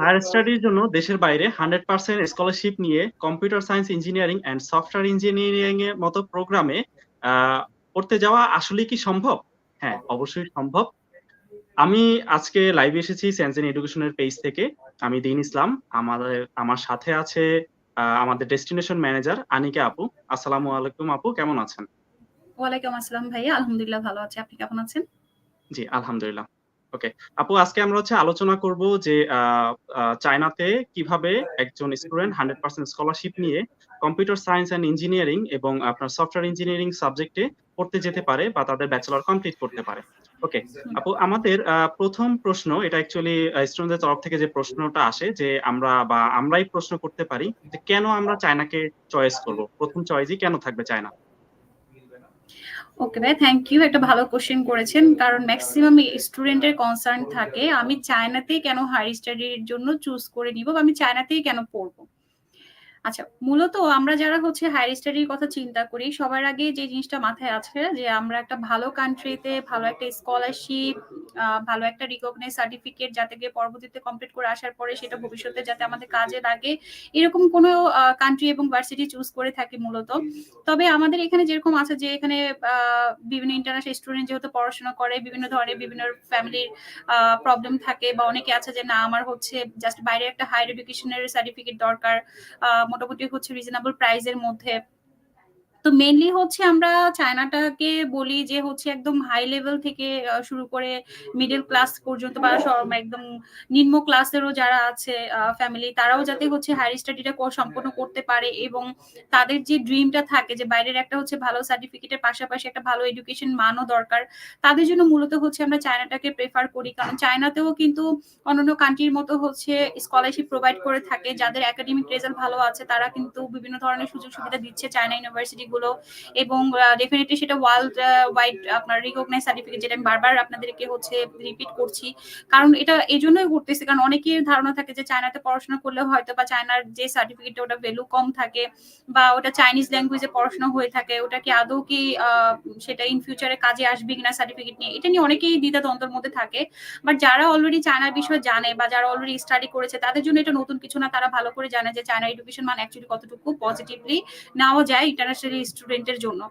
Higher স্টাডির জন্য দেশের বাইরে হান্ড্রেড পার্সেন্ট স্কলারশিপ নিয়ে computer science engineering and software engineering এর মতো প্রোগ্রামে পড়তে যাওয়া আসলে কি সম্ভব? হ্যাঁ অবশ্যই সম্ভব। আমি আজকে লাইভে এসেছি সেন্সেন এডুকেশনের পেজ থেকে আমি দিন ইসলাম। আমাদের আমার সাথে আছে আমাদের ডেস্টিনেশন ম্যানেজার আনিকা আপু। আসসালামু আলাইকুম আপু কেমন আছেন? ওয়ালাইকুম আসসালাম ভাইয়া আলহামদুলিল্লাহ ভালো আছি। আপনি কেমন আছেন? জি আলহামদুলিল্লাহ। ওকে আপু, আজকে আমরা হচ্ছে আলোচনা করব যে চায়নাতে কীভাবে একজন স্টুডেন্ট হান্ড্রেড পার্সেন্ট স্কলারশিপ নিয়ে কম্পিউটার সায়েন্স অ্যান্ড ইঞ্জিনিয়ারিং এবং আপনার সফটওয়্যার ইঞ্জিনিয়ারিং সাবজেক্টে পড়তে যেতে পারে বা তাদের ব্যাচেলর কমপ্লিট করতে পারে। ওকে আপু, আমাদের প্রথম প্রশ্ন, এটা অ্যাকচুয়ালি স্টুডেন্টদের তরফ থেকে যে প্রশ্নটা আসে যে আমরা বা আমরাই প্রশ্ন করতে পারি যে কেন আমরা চায়নাকে চয়েস করব? প্রথম চয়েসই কেন থাকবে চায়না? ওকে ভাই থ্যাংক ইউ একটা ভালো কোশ্চেন করেছেন। কারণ ম্যাক্সিমাম স্টুডেন্টের কনসার্ন থাকে। আমি চায়নাতেই কেন হাই স্টাডির জন্য চুজ করে নিব বা আমি চায়নাতেই কেন পড়ব? আচ্ছা মূলত আমরা যারা হচ্ছে হায়ার স্টাডির কথা চিন্তা করি, সবার আগে যে জিনিসটা মাথায় আছে যে আমরা একটা ভালো কান্ট্রিতে ভালো একটা স্কলারশিপ ভালো একটা রিকগনাইজ সার্টিফিকেট যাতে গিয়ে পরবর্তীতে কমপ্লিট করে আসার পরে সেটা ভবিষ্যতে যাতে আমাদের কাজে লাগে, এরকম কোনো কান্ট্রি এবং ভার্সিটি চুজ করে থাকি মূলত। তবে আমাদের এখানে যেরকম আছে যে এখানে বিভিন্ন ইন্টারন্যাশনাল স্টুডেন্ট যেহেতু পড়াশোনা করে, বিভিন্ন ধরনের বিভিন্ন ফ্যামিলির প্রবলেম থাকে বা অনেকে আছে যে না, আমার হচ্ছে জাস্ট বাইরে একটা হায়ার এডুকেশনের সার্টিফিকেট দরকার মোটামুটি হচ্ছে রিজনেবল প্রাইসের মধ্যে তো মেনলি হচ্ছে আমরা চায়নাটাকে বলি যে হচ্ছে একদম হাই লেভেল থেকে শুরু করে মিডল ক্লাস পর্যন্ত বা একদম নিম্ন ক্লাসেরও যারা আছে ফ্যামিলি তারাও যাতে হচ্ছে হায়ার স্টাডিটা সম্পন্ন করতে পারে এবং তাদের যে ড্রিমটা থাকে যে বাইরের একটা হচ্ছে ভালো সার্টিফিকেটের পাশাপাশি একটা ভালো এডুকেশন মানও দরকার, তাদের জন্য মূলত হচ্ছে আমরা চায়নাটাকে প্রেফার করি। কারণ চায়নাতেও কিন্তু অন্যান্য কান্ট্রির মতো হচ্ছে স্কলারশিপ প্রোভাইড করে থাকে, যাদের একাডেমিক রেজাল্ট ভালো আছে, তারা কিন্তু বিভিন্ন ধরনের সুযোগ সুবিধা দিচ্ছে চায়না ইউনিভার্সিটি গুলো এবং ডেফিনেটলি সেটা ওয়ার্ল্ড ওয়াইড আপনার রিকগনাইজ সার্টিফিকেট যেটা আমি বারবার আপনাদেরকে হচ্ছে রিপিট করছি। কারণ এটা এই জন্যই করতেছি কারণ অনেকের ধারণা থাকে যে চায়নাতে পড়াশোনা করলে হয়তো বা চায়নার যে সার্টিফিকেট ওটা ভ্যালু কম থাকে বা ওটা চাইনিজ ল্যাঙ্গুয়েজে পড়াশোনা হয়ে থাকে, ওটা কি আদৌ কি সেটা ইন ফিউচারে কাজে আসবে কিনা সার্টিফিকেট নিয়ে, এটা নিয়ে অনেকেই দ্বিধা দ্বন্দ্বের মধ্যে থাকে। বাট যারা অলরেডি চায়নার বিষয়ে জানে বা যারা অলরেডি স্টাডি করেছে, তাদের জন্য এটা নতুন কিছু না, তারা ভালো করে জানে যে চায়না এডুকেশন মান অ্যাকচুয়ালি কতটুকু পজিটিভলি নেওয়া যায় ইন্টারন্যাশনাল স্টুডেন্টের জন্য।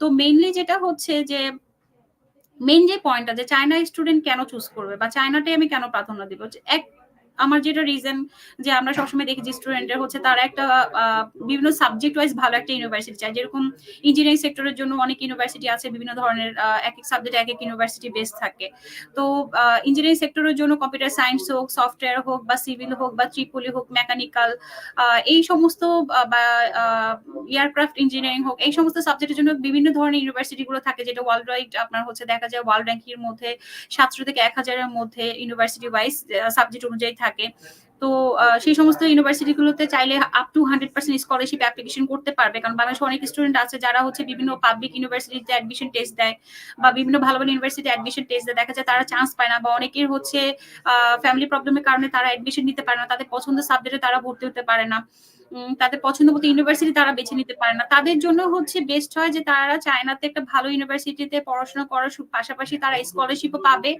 তো মেইনলি যেটা হচ্ছে যে মেন যে পয়েন্টটা যে চায়না স্টুডেন্ট কেন চুজ করবে বা চায়নাটাই আমি কেন প্রাধান্য দিব? এক আমার যেটা রিজন যে আমরা সবসময় দেখি যে স্টুডেন্টের হচ্ছে তারা একটা বিভিন্ন সাবজেক্ট ওয়াইজ ভালো একটা ইউনিভার্সিটি চায়। যেরকম ইঞ্জিনিয়ারিং সেক্টরের জন্য অনেক ইউনিভার্সিটি আছে, বিভিন্ন ধরনের এক এক সাবজেক্ট এক এক ইউনিভার্সিটি বেস থাকে। তো ইঞ্জিনিয়ারিং সেক্টরের জন্য কম্পিউটার সায়েন্স হোক সফটওয়্যার হোক বা সিভিল হোক বা ত্রিপলি হোক মেকানিক্যাল এই সমস্ত বা এয়ারক্রাফট ইঞ্জিনিয়ারিং হোক, এই সমস্ত সাবজেক্টের জন্য বিভিন্ন ধরনের ইউনিভার্সিটিগুলো থাকে যেটা ওয়ার্ল্ড ওয়াইড আপনার হচ্ছে দেখা যায় ওয়ার্ল্ড র্যাঙ্কিং এর মধ্যে সাতশো থেকে এক হাজারের মধ্যে ইউনিভার্সিটি ওয়াইজ সাবজেক্ট অনুযায়ী থাকে। তো সেই সমস্ত ইউনিভার্সিটিগুলোতে চাইলে up to hundred percent scholarship application করতে পারবে। কারণ বাংলাদেশে অনেক স্টুডেন্ট আছে যারা হচ্ছে বিভিন্ন পাবলিক ইউনিভার্সিটিতে অ্যাডমিশন টেস্ট দেয় বা বিভিন্ন ভালো ভালো ইউনিভার্সিটি অ্যাডমিশন টেস্ট দেয়। দেখা যায় তারা চান্স পায় না বা অনেকের হচ্ছে ফ্যামিলি প্রবলেমের কারণে তারা অ্যাডমিশন নিতে পারে না। তাদের পছন্দের সাবজেক্টে তারা ভর্তি হতে পারে না। তাদের পছন্দ মতো ইউনিভার্সিটি তারা বেছে নিতে পারে না। তাদের জন্য হচ্ছে বেস্ট হয় যে তারা চায়নাতে একটা ভালো ইউনিভার্সিটিতে পড়াশোনা করার পাশাপাশি তারা স্কলারশিপও পাবে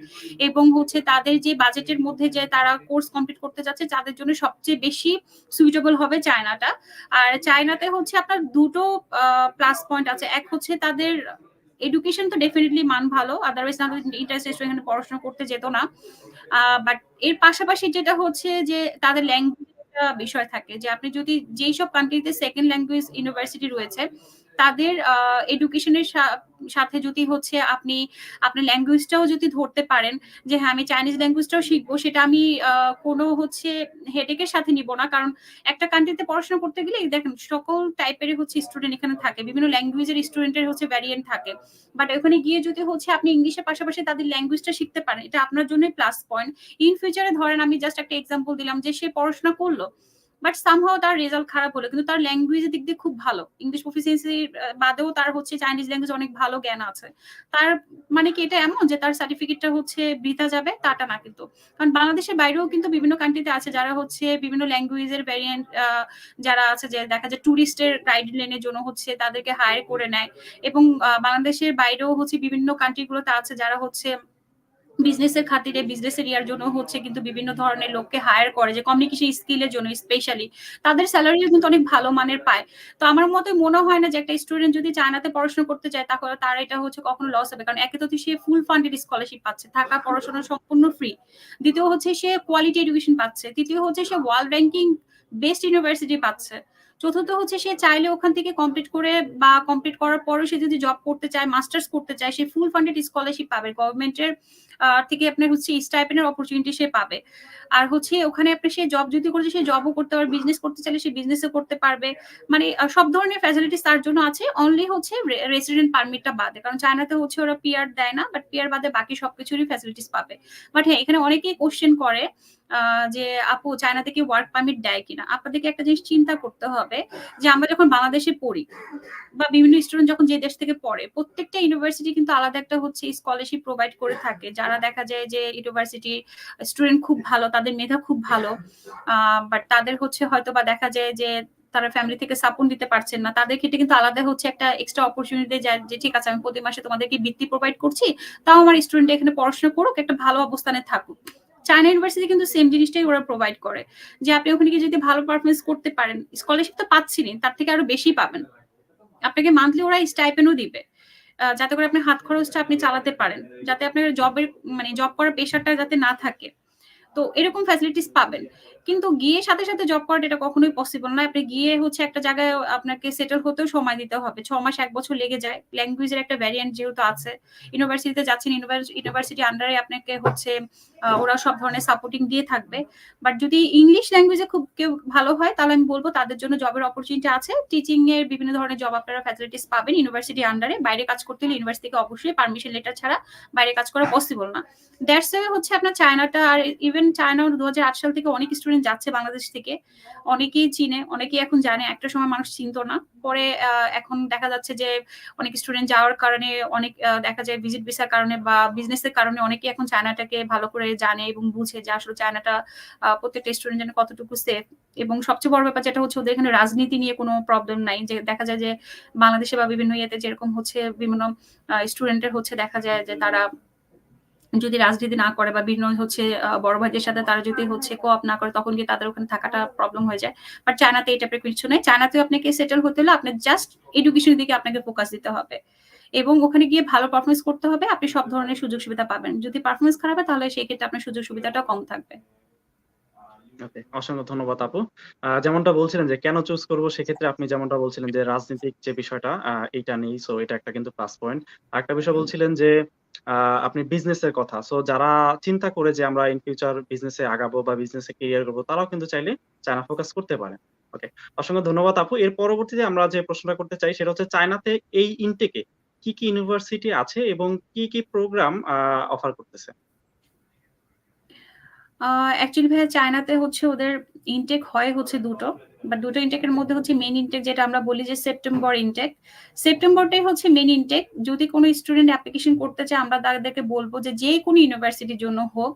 এবং হচ্ছে তাদের যে বাজেটের মধ্যে যে তারা কোর্স কমপ্লিট করতে যাচ্ছে, তাদের জন্য সবচেয়ে বেশি সুইটেবল হবে চায়নাটা। আর চায়নাতে হচ্ছে আপনার দুটো প্লাস পয়েন্ট আছে। এক হচ্ছে তাদের এডুকেশন তো ডেফিনেটলি মান ভালো আদারওয়াইজ না ইন্টারেস্ট এখানে পড়াশোনা করতে যেত না। বাট এর পাশাপাশি যেটা হচ্ছে যে তাদের ল্যাঙ্গুয়েজ বিষয় থাকে যে আপনি যদি যেই সব কান্ট্রিতে সেকেন্ড ল্যাঙ্গুয়েজ ইউনিভার্সিটি রয়েছে তাদের এডুকেশনের সাথে যদি হচ্ছে আপনি, আপনার ল্যাঙ্গুয়েজটাও যদি ধরতে পারেন, যে হ্যাঁ আমি চাইনিজ ল্যাঙ্গুয়েজটাও শিখব, সেটা আমি কোনো হচ্ছে হেডেকের সাথে নিব না। কারণ একটা কান্ট্রিতে পড়াশোনা করতে গেলে দেখেন, সকল টাইপেরই হচ্ছে স্টুডেন্ট এখানে থাকে, বিভিন্ন ল্যাঙ্গুয়েজের স্টুডেন্টের হচ্ছে ভ্যারিয়েন্ট থাকে। বাট ওখানে গিয়ে যদি হচ্ছে আপনি ইংলিশের পাশাপাশি তাদের ল্যাঙ্গুয়েজটা শিখতে পারেন, এটা আপনার জন্যই প্লাস পয়েন্ট ইন ফিউচারে ধরেন, আমি জাস্ট একটা এক্সাম্পল দিলাম যে সে পড়াশোনা করল বাট সামহাও তার রেজাল্ট খারাপ হলো। কিন্তু তার ল্যাঙ্গুয়েজের দিক দিয়ে খুব ভালো। ইংলিশ প্রফিসিয়েন্সি বাদেও তার হচ্ছে চাইনিজ ল্যাঙ্গুয়েজ অনেক ভালো জ্ঞান আছে। তার মানে কি এটা এমন যে তার সার্টিফিকেটটা হচ্ছে বৃথা যাবে তাটা না কিন্তু। কারণ বাংলাদেশের বাইরেও কিন্তু বিভিন্ন কান্ট্রিতে আছে যারা হচ্ছে বিভিন্ন ল্যাঙ্গুয়েজের ভ্যারিয়েন্ট যারা আছে যে দেখা যায় ট্যুরিস্টের গাইডলাইনের জন্য হচ্ছে তাদেরকে হায়ার করে নেয়। এবং বাংলাদেশের বাইরেও হচ্ছে বিভিন্ন কান্ট্রিগুলোতে আছে যারা হচ্ছে বিজনেসের খাতিরে বিজনেস এরিয়ার জন্য হচ্ছে কিন্তু বিভিন্ন ধরনের লোককে হায়ার করে যে কমিউনিকেশন স্কিলের জন্য স্পেশালি তাদের স্যালারিও কিন্তু অনেক ভালো মানের পায়। তো আমার মতে মনে হয় না যে একটা স্টুডেন্ট যদি চায়নাতে পড়াশোনা করতে চায় তাহলে তার এটা হচ্ছে কখনো লস হবে। কারণ একে তো সে ফুল ফান্ডেড স্কলারশিপ পাচ্ছে, থাকা পড়াশোনা সম্পূর্ণ ফ্রি দ্বিতীয় হচ্ছে সে কোয়ালিটি এডুকেশন পাচ্ছে, তৃতীয় হচ্ছে সে ওয়ার্ল্ড র্যাঙ্কিং বেস্ট ইউনিভার্সিটি পাচ্ছে। চতুর্থ হচ্ছে সে চাইলে ওখান থেকে কমপ্লিট করে বা কমপ্লিট করার পরও সে যদি জব করতে চায় মাস্টার্স করতে চায়, সে ফুল ফান্ডেড স্কলারশিপ পাবে। গভর্নমেন্টের থেকে আপনার হচ্ছে স্টাইপেনের অপরচুনিটি সে পাবে। আর হচ্ছে ওখানে আপনি সে জব যদি করছে সে জবও করতে পারবে বিজনেস করতে চাইলে সে বিজনেসও করতে পারবে। মানে সব ধরনের ফ্যাসিলিটিস তার জন্য আছে অনলি হচ্ছে রেসিডেন্ট পারমিটটা বাদে। কারণ চায়নাতে হচ্ছে ওরা পিয়ার দেয় না বাট পিয়ার বাদে বাকি সবকিছুরই ফ্যাসিলিটিস পাবে। বাট হ্যাঁ এখানে অনেকেই কোশ্চেন করে যে আপু চায়না থেকে ওয়ার্ক পারমিট দেয় কিনা? আপনাদেরকে একটা জিনিস চিন্তা করতে হবে, যে আমরা যখন বাংলাদেশে পড়ি বা বিভিন্ন স্টুডেন্ট যখন যে দেশ থেকে পড়ে, প্রত্যেকটা ইউনিভার্সিটি কিন্তু আলাদা একটা হচ্ছে স্কলারশিপ প্রোভাইড করে থাকে যারা দেখা যায় যে ইউনিভার্সিটি স্টুডেন্ট খুব ভালো, তাদের মেধা খুব ভালো বাট তাদের হচ্ছে হয়তো বা দেখা যায় যে তারা ফ্যামিলি থেকে সাপোর্ট দিতে পারছেন না। তাদের ক্ষেত্রে কিন্তু আলাদা হচ্ছে একটা এক্সট্রা অপরচুনিটি যে ঠিক আছে, আমি প্রতি মাসে তোমাদেরকে বৃত্তি প্রোভাইড করছি, তাও আমার স্টুডেন্ট এখানে পড়াশোনা করুক, একটা ভালো অবস্থানে থাকুক। চায়না ইউনিভার্সিটি কিন্তু সেম জিনিসটাই ওরা প্রোভাইড করে, যে আপনি ওখানে গিয়ে যদি ভালো পারফরমেন্স করতে পারেন স্কলারশিপ তো পাচ্ছিনি তার থেকে আরও বেশি পাবেন। আপনাকে মান্থলি ওরা স্টাইপেনও দিবে। যাতে করে আপনার হাত খরচটা আপনি চালাতে পারেন। যাতে আপনার জবের মানে জব করার পেশাটা যাতে না থাকে। তো এরকম ফ্যাসিলিটিস পাবেন। কিন্তু গিয়ে সাথে সাথে জব করাটা এটা কখনোই পসিবল না। আপনি গিয়ে হচ্ছে একটা জায়গায় আপনাকে সেটেল হতেও সময় দিতে হবে। ছ মাস, এক বছর লেগে যায়। ল্যাঙ্গুয়েজের একটা ভ্যারিয়েন্ট যেহেতু আছে। ইউনিভার্সিটিতে যাচ্ছেন ইউনিভার্সিটি আন্ডারে আপনাকে হচ্ছে ওরা সব ধরনের সাপোর্টিং দিয়ে থাকবে। বাট যদি ইংলিশ ল্যাঙ্গুয়েজে খুব কেউ ভালো হয়, তাহলে আমি বলব তাদের জন্য জবের অপরচুনিটি আছে। টিচিং এর বিভিন্ন ধরনের জব আপনারা ফ্যাসিলিটিস পাবেন ইউনিভার্সিটি আন্ডারে বাইরে কাজ করতে হলে ইউনিভার্সিটি থেকে অবশ্যই পারমিশন লেটার ছাড়া বাইরে কাজ করা পসিবল না। দ্যাটস হচ্ছে আপনার চায়নাটা আর ইভেন চায়না দু সাল থেকে অনেক স্টুডেন্ট যাচ্ছে বাংলাদেশ থেকে। অনেকেই চিনে, অনেকেই এখন জানে। একটা সময় মানুষ চিনতো না। পরে এখন দেখা যাচ্ছে যে অনেক স্টুডেন্ট যাওয়ার কারণে, অনেক দেখা যায় ভিজিট ভিসার কারণে বা বিজনেসের কারণে অনেকেই এখন চায়নাটাকে ভালো করে জানে এবং বুঝে যে আসলে চায়নাটা প্রত্যেকটা স্টুডেন্ট যেন কতটুকু সেফ এবং সবচেয়ে বড় ব্যাপার যেটা হচ্ছে, ওদের এখানে রাজনীতি নিয়ে কোনো প্রবলেম নাই। যে দেখা যায় যে বাংলাদেশে বা বিভিন্ন ইয়েতে যেরকম হচ্ছে বিভিন্ন স্টুডেন্টের হচ্ছে দেখা যায় যে তারা যদি রাজনীতি না করে বা বিভিন্ন হচ্ছে বড় ভাইদের সাথে তারা যদি হচ্ছে কোঅপ না করে তখন কি তাদের ওখানে থাকাটা প্রবলেম হয়ে যায়। বাট চায়নাতে এই টাইপের কিছু নেই। চায়নাতেও আপনাকে সেটেল হতে হলে আপনার জাস্ট এডুকেশনের দিকে আপনাকে ফোকাস দিতে হবে। এবং ওখানে গিয়ে ভালো পারফরমেন্স করতে হবে আপনি সব ধরনের সুযোগ সুবিধা পাবেন। যদি পারফরমেন্স খারাপ হয় তাহলে সেই ক্ষেত্রে আপনার সুযোগ সুবিধাটা কম থাকবে। ওকে অসংখ্য ধন্যবাদ আপু। যেমনটা বলছিলেন যে কেন চুজ করব সেক্ষেত্রে আপনি যেমনটা বলছিলেন যে রাজনৈতিক যে বিষয়টা এটা নেই। সো এটা একটা কিন্তু প্লাস পয়েন্ট আরেকটা বিষয় বলছিলেন যে আপনি বিজনেসের কথা। সো যারা চিন্তা করে যে আমরা ইন ফিউচার বিজনেসে আগাবো বা বিজনেসে ক্যারিয়ার করব, তারাও কিন্তু চাইলে চায়না ফোকাস করতে পারে ওকে অসংখ্য ধন্যবাদ আপু। এর পরবর্তীতে আমরা যে প্রশ্নটা করতে চাই, সেটা হচ্ছে চায়নাতে এই ইনটেকে কি কি ইউনিভার্সিটি আছে এবং কি কি প্রোগ্রাম অফার করতেছে? অ্যাকচুয়ালি ভাইয়া চায়নাতে হচ্ছে ওদের ইনটেক হয় হচ্ছে দুটো বা দুটো ইনটেকের মধ্যে হচ্ছে মেন ইনটেক যেটা আমরা বলি যে সেপ্টেম্বর ইনটেক সেপ্টেম্বরটাই হচ্ছে মেন ইনটেক যদি কোনো স্টুডেন্ট অ্যাপ্লিকেশন করতে চায়, আমরা তাদেরকে বলব যে যে কোনো ইউনিভার্সিটির জন্য হোক,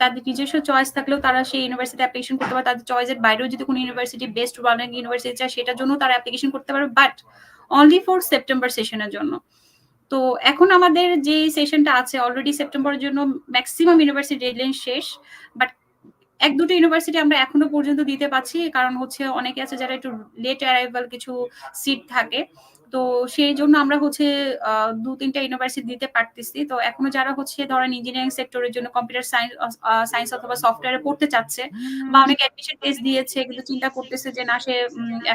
তাদের নিজস্ব চয়েস থাকলেও তারা সেই ইউনিভার্সিটি অ্যাপ্লিকেশন করতে পারে। তাদের চয়েসের বাইরেও যদি কোনো ইউনিভার্সিটি বেস্ট ওয়ার্ল্ড ইউনিভার্সিটি চায়, সেটার জন্য তারা অ্যাপ্লিকেশন করতে পারবে বাট অনলি ফর সেপ্টেম্বর সেশনের জন্য। তো এখন আমাদের যে সেশনটা আছে অলরেডি সেপ্টেম্বরের জন্য ম্যাক্সিমাম ইউনিভার্সিটি ডেডলাইন শেষ বাট এক দুটো ইউনিভার্সিটি আমরা এখনও পর্যন্ত দিতে পাচ্ছি কারণ হচ্ছে অনেকে আছে যারা একটু লেট অ্যারাইভাল কিছু সিট থাকে। তো সেই জন্য আমরা হচ্ছে দু তিনটা ইউনিভার্সিটি দিতে পারতেছি। তো এখনও যারা হচ্ছে ধরেন ইঞ্জিনিয়ারিং সেক্টরের জন্য কম্পিউটার সায়েন্স সায়েন্স অথবা সফটওয়্যারে পড়তে চাচ্ছে বা অনেকে অ্যাডমিশন টেস্ট দিয়েছে, কিন্তু চিন্তা করতেছে যে না, সে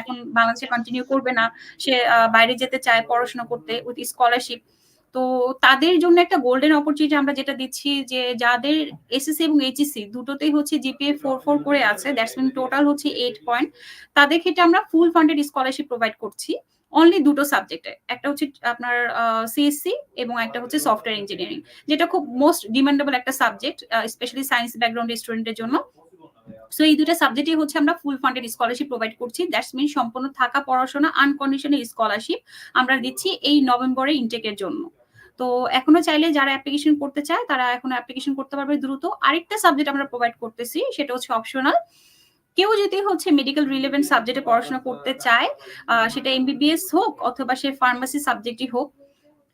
এখন বাংলাদেশে কন্টিনিউ করবে না। সে বাইরে যেতে চায় পড়াশোনা করতে উইথ স্কলারশিপ তো তাদের জন্য একটা গোল্ডেন অপরচুনিটি আমরা যেটা দিচ্ছি যে যাদের এসএসসি এবং এইচএসসি দুটোতেই হচ্ছে জিপিএ ফোর ফোর করে আছে দ্যাটস মিন টোটাল হচ্ছে এইট পয়েন্ট তাদের ক্ষেত্রে আমরা ফুল ফান্ডেড স্কলারশিপ প্রোভাইড করছি অনলি দুটো সাবজেক্টে একটা হচ্ছে আপনার সিএসসি এবং একটা হচ্ছে সফটওয়্যার ইঞ্জিনিয়ারিং যেটা খুব মোস্ট ডিমান্ডেবল একটা সাবজেক্ট স্পেশালি সায়েন্স ব্যাকগ্রাউন্ড স্টুডেন্টের জন্য। সো এই দুটো সাবজেক্টে হচ্ছে আমরা ফুল ফান্ডেড স্কলারশিপ প্রোভাইড করছি দ্যাটস মিন সম্পূর্ণ থাকা পড়াশোনা আনকন্ডিশনাল স্কলারশিপ আমরা দিচ্ছি এই নভেম্বরে ইনটেকের জন্য। তো এখনও চাইলে যারা অ্যাপ্লিকেশন করতে চায়, তারা এখনও অ্যাপ্লিকেশন করতে পারবে দ্রুত। আরেকটা সাবজেক্ট আমরা প্রোভাইড করতেছি, সেটা হচ্ছে অপশনাল কেউ যদি হচ্ছে মেডিকেল রিলেভেন্ট সাবজেক্টে পড়াশোনা করতে চায় সেটা এমবিবিএস হোক অথবা সে ফার্মাসি সাবজেক্টই হোক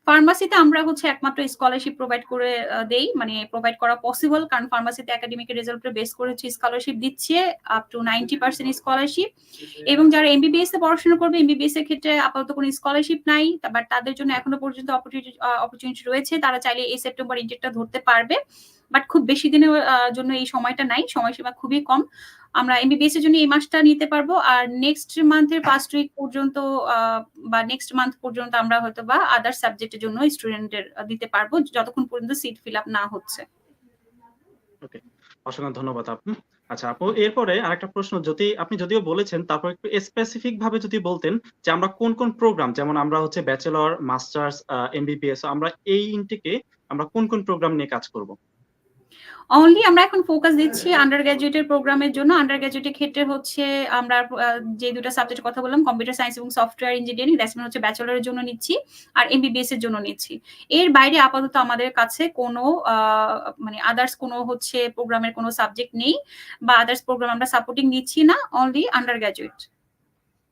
ফার্মাসিতে আমরা হচ্ছে একমাত্র স্কলারশিপ প্রোভাইড করে দেই। মানে প্রোভাইড করা পসিবল কারণ ফার্মাসিতে একাডেমিক রেজাল্ট বেস করে হচ্ছে স্কলারশিপ দিচ্ছে up to ninety percent scholarship এবং যারা এমবিবিএস এ পড়াশোনা করবে এমবিবিএস এর ক্ষেত্রে আপাতত কোনো স্কলারশিপ নাই বাট তাদের জন্য এখনও পর্যন্ত অপরচুনিটি অপরচুনিটি রয়েছে। তারা চাইলে এই সেপ্টেম্বর ইন্টেকটা ধরতে পারবে। বাট খুব বেশি দিনের জন্য এই সময়টা নাই। সময়সীমা খুবই কম। আমরা এমবিবিএস এর জন্য এই মাসটা নিতে পারব। আর নেক্সট মান্থের ফার্স্ট উইক পর্যন্ত বা নেক্সট মান্থ পর্যন্ত আমরা হয়তো বা আদার সাবজেক্টের জন্য স্টুডেন্টের দিতে পারব। যতক্ষণ পর্যন্ত সিট ফিল আপ না হচ্ছে। ওকে অসংখ্য ধন্যবাদ আপু। আচ্ছা আপু, এরপরে আরেকটা প্রশ্ন। যদি, আপনি যদিও বলেছেন, তারপর একটু স্পেসিফিক ভাবে যদি বলতেন যে আমরা কোন কোন প্রোগ্রাম যেমন আমরা হচ্ছে ব্যাচেলর মাস্টার্স এমবিবিএস আমরা এই ইনটেকে আমরা কোন কোন প্রোগ্রাম নিয়ে কাজ করব? অনলি আমরা এখন ফোকাস দিচ্ছি আন্ডার গ্রাজুয়েটের প্রোগ্রামের জন্য। আন্ডার গ্রাজুয়েটের ক্ষেত্রে হচ্ছে আমরা যে দুটো সাবজেক্টের কথা বললাম কম্পিউটার সায়েন্স এবং সফটওয়্যার ইঞ্জিনিয়ারিং দ্যাটস হচ্ছে ব্যাচেলরের জন্য নিচ্ছি আর এমবিবিএস এর জন্য নিচ্ছি। এর বাইরে আপাতত আমাদের কাছে কোনো আহ, মানে আদার্স কোনো হচ্ছে প্রোগ্রামের কোনো সাবজেক্ট নেই বা আদার্স প্রোগ্রাম আমরা সাপোর্টিং নিচ্ছি না only undergraduate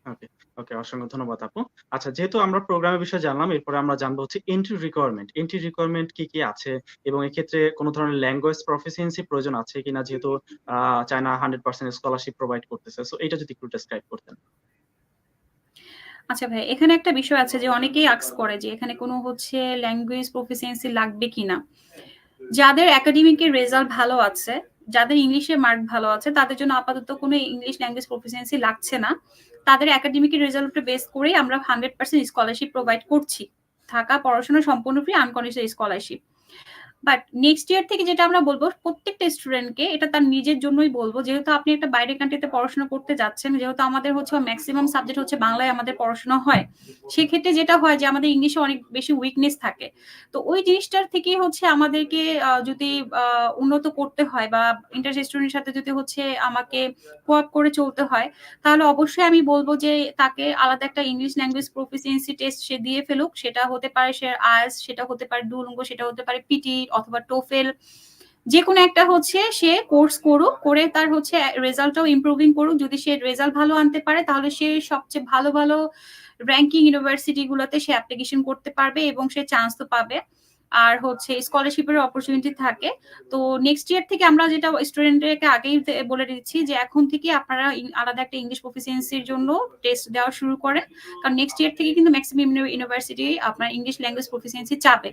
okay okay, অসংখ্য ধন্যবাদ আপু। আচ্ছা যেহেতু আমরা প্রোগ্রামের বিষয়ে জানলাম, এরপরে আমরা জানব হচ্ছে এন্ট্রি রিকোয়ারমেন্ট এন্ট্রি রিকোয়ারমেন্ট কি কি আছে? এবং এক্ষেত্রে কোনো ধরনের ল্যাঙ্গুয়েজ প্রফিসিয়েন্সি প্রয়োজন আছে কিনা? যেহেতু China hundred percent scholarship provide করতেছে। সো এটা যদি একটু ডেসক্রাইব করতেন। আচ্ছা ভাই, এখানে একটা বিষয় আছে যে অনেকেই আক্স করে যে এখানে কোনো হচ্ছে ল্যাঙ্গুয়েজ প্রফিসিয়েন্সি লাগবে কিনা। যাদের একাডেমিকের রেজাল্ট ভালো আছে, যাদের ইংলিশে মার্ক ভালো আছে, তাদের জন্য আপাতত কোনো ইংলিশ ল্যাঙ্গুয়েজ প্রফিসিয়েন্সি লাগছে না। তাদের একাডেমিক রেজাল্টের বেস করেই আমরা হান্ড্রেড পার্সেন্ট স্কলারশিপ প্রোভাইড করছি। থাকা, পড়াশোনা সম্পূর্ণ free unconditional scholarship but next year থেকে যেটা আমরা বলব, প্রত্যেকটা স্টুডেন্টকে এটা তার নিজের জন্যই বলব। যেহেতু আপনি একটা বাইরের কান্ট্রিতে পড়াশোনা করতে যাচ্ছেন, যেহেতু আমাদের হচ্ছে ম্যাক্সিমাম সাবজেক্ট হচ্ছে বাংলায় আমাদের পড়াশোনা হয়, সেক্ষেত্রে যেটা হয় যে আমাদের ইংলিশে অনেক বেশি উইকনেস থাকে। তো ওই জিনিসটার থেকে হচ্ছে আমাদেরকে যদি উন্নত করতে হয় বা ইন্টার স্টুডেন্টের সাথে যদি হচ্ছে আমাকে কোয়াপ করে চলতে হয়, তাহলে অবশ্যই আমি বলব যে তাকে আলাদা একটা ইংলিশ ল্যাঙ্গুয়েজ প্রফিসিয়েন্সি টেস্ট সে দিয়ে ফেলুক। সেটা হতে পারে সে আইএলটিএস সেটা হতে পারে ডুওলিঙ্গো সেটা হতে পারে পিটি অথবা টোফেল যে কোনো একটা হচ্ছে সে কোর্স করুক, করে তার হচ্ছে রেজাল্টটাও ইমপ্রুভিং করুক। যদি সে রেজাল্ট ভালো আনতে পারে, তাহলে সে সবচেয়ে ভালো ভালো র্যাঙ্কিং ইউনিভার্সিটি গুলোতে সে অ্যাপ্লিকেশন করতে পারবে এবং সে চান্স তো পাবে। আর হচ্ছে স্কলারশিপের অপরচুনিটি থাকে। তো নেক্সট ইয়ার থেকে আমরা যেটা স্টুডেন্টদেরকে আগেই বলে দিচ্ছি যে, এখন থেকে আপনারা আলাদা একটা ইংলিশ প্রফিসিয়েন্সির জন্য টেস্ট দেওয়া শুরু করেন। কারণ নেক্সট ইয়ার থেকে কিন্তু ম্যাক্সিমাম ইউনিভার্সিটি আপনার ইংলিশ ল্যাঙ্গুয়েজ প্রফিসিয়েন্সি চাবে।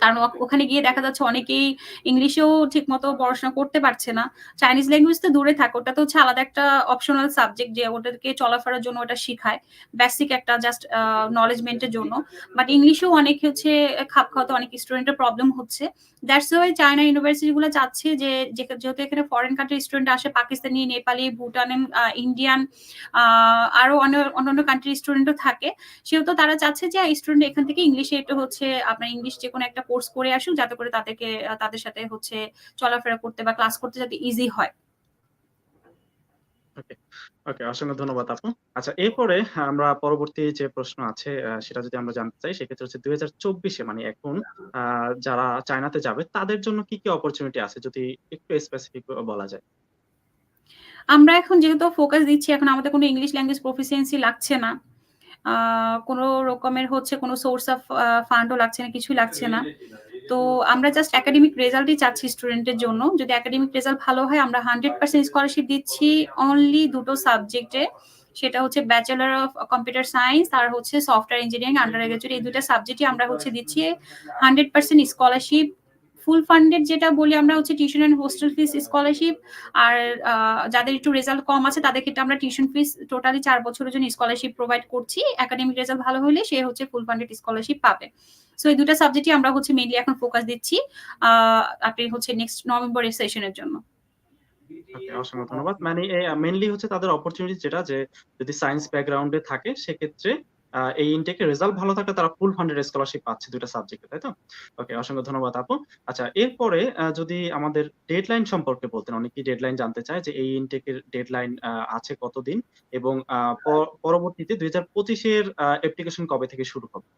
কারণ ওখানে গিয়ে দেখা যাচ্ছে অনেকেই ইংলিশেও ঠিক মতো পড়াশোনা করতে পারছে না। চাইনিজ ল্যাঙ্গুয়েজ তো দূরে থাকে, ওটা তো হচ্ছে আলাদা একটা অপশনাল সাবজেক্ট যে ওটাকে চলাফেরার জন্য ওটা শেখায় বেসিক একটা জাস্ট নলেজমেন্টের জন্য। বাট ইংলিশেও অনেক হচ্ছে খাপ খাওয়াতে অনেক স্টুডেন্টের প্রবলেম হচ্ছে। দ্যাটস ওয়াই চায়না ইউনিভার্সিটি গুলো চাচ্ছে যে যেহেতু এখানে ফরেন কান্ট্রি স্টুডেন্ট আসে, পাকিস্তানি, নেপালি, ভুটান ইন্ডিয়ান আরও অন্য, অন্যান্য কান্ট্রির স্টুডেন্টও থাকে, সেহেতু তারা চাচ্ছে যে স্টুডেন্ট এখান থেকে ইংলিশে একটু হচ্ছে আপনার ইংলিশ যে কোনো একটা কোর্স করে আসুক যাতে করে তাদেরকে তাদের সাথে হচ্ছে চলাফেরা করতে বা ক্লাস করতে যাতে ইজি হয়। ওকে অসংখ্য ধন্যবাদ আপু। আচ্ছা এরপরে আমরা পরবর্তী যে প্রশ্ন আছে সেটা যদি আমরা জানতে চাই সেক্ষেত্রে হচ্ছে দুই হাজার চব্বিশে মানে এখন যারা চায়নাতে যাবে তাদের জন্য কি কি অপরচুনিটি আছে যদি একটু স্পেসিফিক বলা যায়? আমরা এখন যেহেতু ফোকাস দিচ্ছি এখন আমাদের কোনো ইংলিশ ল্যাঙ্গুয়েজ প্রফিসিয়েন্সি লাগছে না। কোনো রকমের হচ্ছে কোনো সোর্স অফ ফান্ডও লাগছে না, কিছুই লাগছে না। তো আমরা জাস্ট একাডেমিক রেজাল্টই চাচ্ছি স্টুডেন্টের জন্য। যদি একাডেমিক রেজাল্ট ভালো হয়, আমরা হান্ড্রেড পার্সেন্ট স্কলারশিপ দিচ্ছি অনলি দুটো সাবজেক্টে সেটা হচ্ছে ব্যাচেলার অফ কম্পিউটার সায়েন্স আর হচ্ছে সফটওয়্যার ইঞ্জিনিয়ারিং আন্ডার গ্রাজুয়েট এই দুটো সাবজেক্টই আমরা হচ্ছে দিচ্ছি। Hundred percent scholarship full funded যেটা বলি আমরা হচ্ছে tuition and hostel fees scholarship আর যাদের একটু রেজাল্ট কম আছে তাদের ক্ষেত্রে আমরা টিউশন ফিস টোটালি চার বছরের জন্য স্কলারশিপ প্রোভাইড করছি। একাডেমিক রেজাল্ট ভালো হলে সে হচ্ছে ফুল ফান্ডেড স্কলারশিপ পাবে। সো এই দুটো সাবজেক্টই আমরা হচ্ছে মেইনলি এখন ফোকাস দিচ্ছি আপনি হচ্ছে নেক্সট নভেম্বরের সেশনের জন্য। অসংখ্য ধন্যবাদ। মানে মেনলি হচ্ছে তাদের অপরচুনিটি যেটা যে যদি সায়েন্স ব্যাকগ্রাউন্ডে থাকে, সেক্ষেত্রে এই ইনটেকের রেজাল্ট ভালো থাকলে তারা ফুল ফান্ডেড স্কলারশিপ পাচ্ছে দুটো সাবজেক্টে তাই তো? ওকে অসংখ্য ধন্যবাদ আপু। আচ্ছা এরপরে যদি আমাদের ডেডলাইন সম্পর্কে বলতেন, অনেকেই ডেডলাইন জানতে চায় যে এই ইনটেকের ডেডলাইন আছে কতদিন এবং পরবর্তীতে দুই হাজার পঁচিশের অ্যাপ্লিকেশন কবে থেকে শুরু হবে?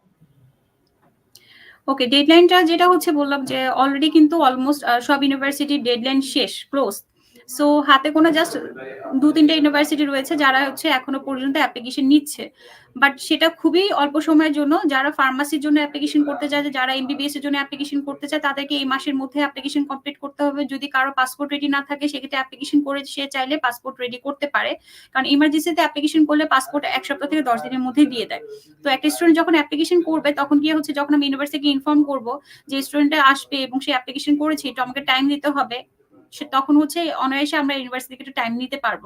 ওকে ডেডলাইনটা যেটা হচ্ছে বললাম যে অলরেডি কিন্তু অলমোস্ট সব ইউনিভার্সিটির ডেডলাইন শেষ ক্লোজ সো হাতে কোনো জাস্ট দু তিনটা ইউনিভার্সিটি রয়েছে যারা হচ্ছে এখনও পর্যন্ত অ্যাপ্লিকেশন নিচ্ছে। বাট সেটা খুবই অল্প সময়ের জন্য, যারা ফার্মাসির জন্য অ্যাপ্লিকেশন করতে চায়, যারা এমবিবিএস এর জন্য অ্যাপ্লিকেশন করতে চায়, তাদেরকে এই মাসের মধ্যে অ্যাপ্লিকেশন কমপ্লিট করতে হবে। যদি কারও পাসপোর্ট রেডি না থাকে, সেক্ষেত্রে অ্যাপ্লিকেশন করে সে চাইলে পাসপোর্ট রেডি করতে পারে। কারণ ইমার্জেন্সিতে অ্যাপ্লিকেশন করলে পাসপোর্ট এক সপ্তাহ থেকে দশ দিনের মধ্যেই দিয়ে দেয়। তো একটা স্টুডেন্ট যখন অ্যাপ্লিকেশন করবে, তখন কি হচ্ছে যখন আমি ইউনিভার্সিটিকে ইনফর্ম করব যে স্টুডেন্টটা আসবে এবং সে অ্যাপ্লিকেশন করেছে এটা আমাকে টাইম দিতে হবে। তখন হচ্ছে অনায়াসে আমরা ইউনিভার্সিটি একটু টাইম নিতে পারব।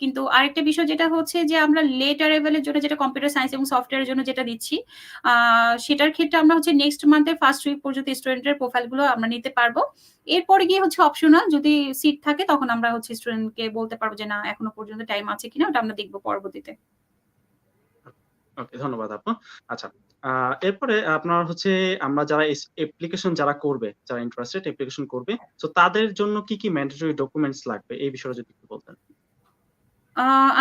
কিন্তু আরেকটা বিষয় যেটা হচ্ছে যে আমরা লেট অ্যারাইভেলের জন্য যেটা কম্পিউটার সায়েন্স এবং সফটওয়্যারের জন্য যেটা দিচ্ছি সেটার ক্ষেত্রে আমরা হচ্ছে নেক্সট মান্থের ফার্স্ট উইক পর্যন্ত স্টুডেন্টের প্রোফাইলগুলো আমরা নিতে পারব। এরপরে গিয়ে হচ্ছে অপশনাল যদি সিট থাকে তখন আমরা হচ্ছে স্টুডেন্টকে বলতে পারব যে না, এখনও পর্যন্ত টাইম আছে কিনা, ওটা আমরা দেখব পরবর্তীতে। ওকে ধন্যবাদ আপু। আচ্ছা এরপরে আপনার হচ্ছে আমরা যারা অ্যাপ্লিকেশন যারা করবে, যারা ইন্টারেস্টেড অ্যাপ্লিকেশন করবে তো তাদের জন্য কি কি ম্যান্ডেটরি ডকুমেন্টস লাগবে? এই বিষয়ে যদি একটু বলতেন।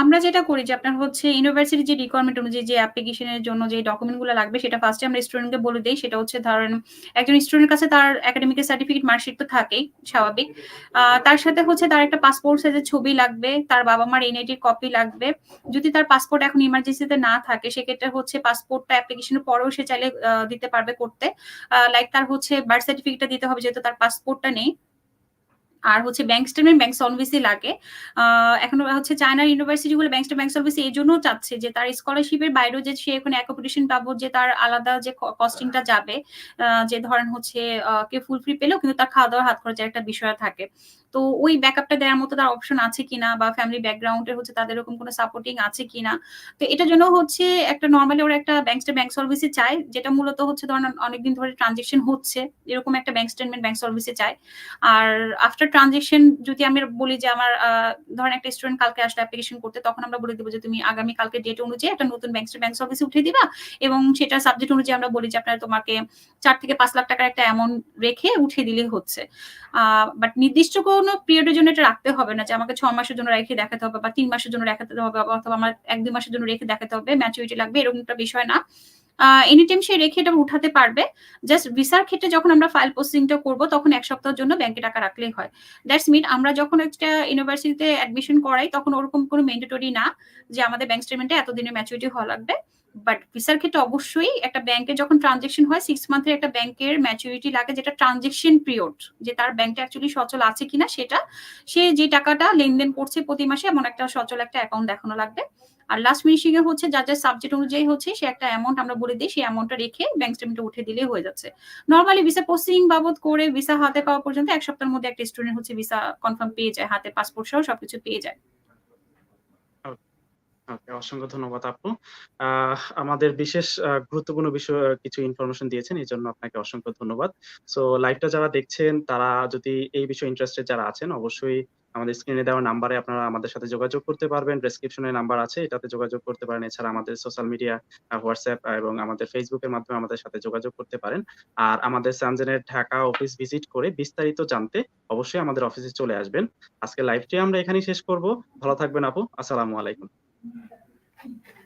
আমরা যেটা করি যে আপনার হচ্ছে ইউনিভার্সিটি যে রিকোয়ারমেন্ট অনুযায়ী যে অ্যাপ্লিকেশনের জন্য যে ডকুমেন্টগুলো লাগবে, সেটা ফার্স্টে আমরা স্টুডেন্টকে বলে দিই। সেটা হচ্ছে ধরেন, একজন স্টুডেন্টের কাছে তার একাডেমিক সার্টিফিকেট মার্কশিট তো থাকেই, স্বাভাবিক। তার সাথে হচ্ছে তার একটা পাসপোর্ট সাইজের ছবি লাগবে, তার বাবা মার এনআইডির কপি লাগবে। যদি তার পাসপোর্ট এখন ইমার্জেন্সিতে না থাকে, সেক্ষেত্রে হচ্ছে পাসপোর্টটা অ্যাপ্লিকেশনের পরেও সে চাইলে দিতে পারবে করতে। লাইক তার হচ্ছে বার্থ সার্টিফিকেটটা দিতে হবে যেহেতু তার পাসপোর্টটা নেই। আর হচ্ছে ব্যাংক স্টেটমেন্ট ব্যাংক সলভেন্সি লাগে। এখন হচ্ছে চায়নার ইউনিভার্সিটি গুলো ব্যাংক ব্যাংক সলভেন্সি এই জন্য চাচ্ছে যে তার স্কলারশিপের বাইরেও যে সে এখানে অ্যাকোমোডেশন পাবো, যে তার আলাদা যে কস্টিংটা যাবে যে ধরেন হচ্ছে কেউ ফুল ফ্রি পেলেও কিন্তু তার খাওয়া দাওয়ার হাত খরচের একটা বিষয় থাকে। তো ওই ব্যাকআপটা দেওয়ার মতো তার অপশন আছে কিনা বা ফ্যামিলি ব্যাকগ্রাউন্ডে হচ্ছে তাদের এরকম কোনো সাপোর্টিং আছে কিনা? তো এটার জন্য হচ্ছে একটা নর্মালি ওরা একটা ব্যাংক ব্যাংক সলভেন্সি চায়, যেটা মূলত হচ্ছে ধরেন অনেকদিন ধরে ট্রানজেকশন হচ্ছে, এরকম একটা ব্যাংক স্টেটমেন্ট ব্যাংক সলভেন্সি চায়। আর আফটার ট্রানজেকশন যদি আমি বলি যে আমার ধরেন একটা স্টুডেন্ট কালকে আসলে অ্যাপ্লিকেশন করতে, তখন আমরা বলে দিব যে তুমি আগামী কালকে ডেট অনুযায়ী একটা নতুন ব্যাংক ব্যাংক সার্ভিসে উঠে দিবা এবং সেটা সাবজেক্ট অনুযায়ী আমরা বলি যে আপনার তোমাকে চার থেকে পাঁচ লাখ টাকার একটা অ্যামাউন্ট রেখে উঠিয়ে দিলেই হচ্ছে। বাট নির্দিষ্ট কোনো পিরিয়ডের জন্য এটা রাখতে হবে না যে আমাকে ছ মাসের জন্য রেখে দেখাতে হবে বা তিন মাসের জন্য রেখাতে হবে অথবা আমার এক দুই মাসের জন্য রেখে দেখাতে হবে ম্যাচুরিটি লাগবে এরকম একটা বিষয় না। এনি টাইম সে রেখে এটা উঠাতে পারবে। জাস্ট ভিসার ক্ষেত্রে যখন আমরা ফাইল পোস্টিংটা করব, তখন এক সপ্তাহের জন্য ব্যাংকে টাকা রাখলেই হয়। দ্যাটস মিট আমরা যখন একটা ইউনিভার্সিটিতে অ্যাডমিশন করাই, তখন ওরকম কোনো ম্যান্ডেটরি না যে আমাদের ব্যাংক স্টেটমেন্টে এতদিনের ম্যাচুরিটি হওয়া লাগবে। বাট ভিসার ক্ষেত্রে অবশ্যই একটা ব্যাংকে যখন ট্রানজেকশন হয় সিক্স মান্থের একটা ব্যাংকের ম্যাচুরিটি লাগে যেটা ট্রানজেকশন পিরিয়ড যে তার ব্যাংকটা অ্যাকচুয়ালি সচল আছে কিনা সেটা। সে যে টাকাটা লেনদেন করছে প্রতি মাসে, এমন একটা সচল একটা অ্যাকাউন্ট দেখানো লাগবে। আর লাস্ট ফিনিশিং এ হচ্ছে যার যার সাবজেক্ট অনুযায়ী হচ্ছে, সে একটা অ্যামাউন্ট আমরা বলে দিই, সেই অ্যামাউন্টটা রেখে ব্যাংক স্টেটমেন্টে উঠে দিলে হয়ে যাচ্ছে। নর্মালি ভিসা পোস্টিং বাবদ করে ভিসা হাতে পাওয়া পর্যন্ত এক সপ্তাহের মধ্যে একটা স্টুডেন্ট হচ্ছে ভিসা কনফার্ম পেয়ে যায়, হাতে পাসপোর্ট সহ সবকিছু পেয়ে যায়। অসংখ্য ধন্যবাদ আপু। আমাদের বিশেষ গুরুত্বপূর্ণ বিষয় কিছু ইনফরমেশন দিয়েছেন এই জন্য আপনাকে অসংখ্য ধন্যবাদ। সো লাইভটা যারা দেখছেন, তারা যদি এই বিষয়ে ইন্টারেস্টেড যারা আছেন, অবশ্যই আমাদের স্ক্রিনে দেওয়া নাম্বারে আপনারা আমাদের সাথে যোগাযোগ করতে পারবেন। ডেসক্রিপশনে নাম্বার আছে, এটাতে যোগাযোগ করতে পারেন। এছাড়া আমাদের সোশ্যাল মিডিয়া হোয়াটসঅ্যাপ এবং আমাদের ফেসবুকের মাধ্যমে আমাদের সাথে যোগাযোগ করতে পারেন। আর আমাদের স্যামজেনের ঢাকা অফিস ভিজিট করে বিস্তারিত জানতে অবশ্যই আমাদের অফিসে চলে আসবেন। আজকে লাইভটি আমরা এখানেই শেষ করব। ভালো থাকবেন আপু। আসসালামু আলাইকুম। Thank you.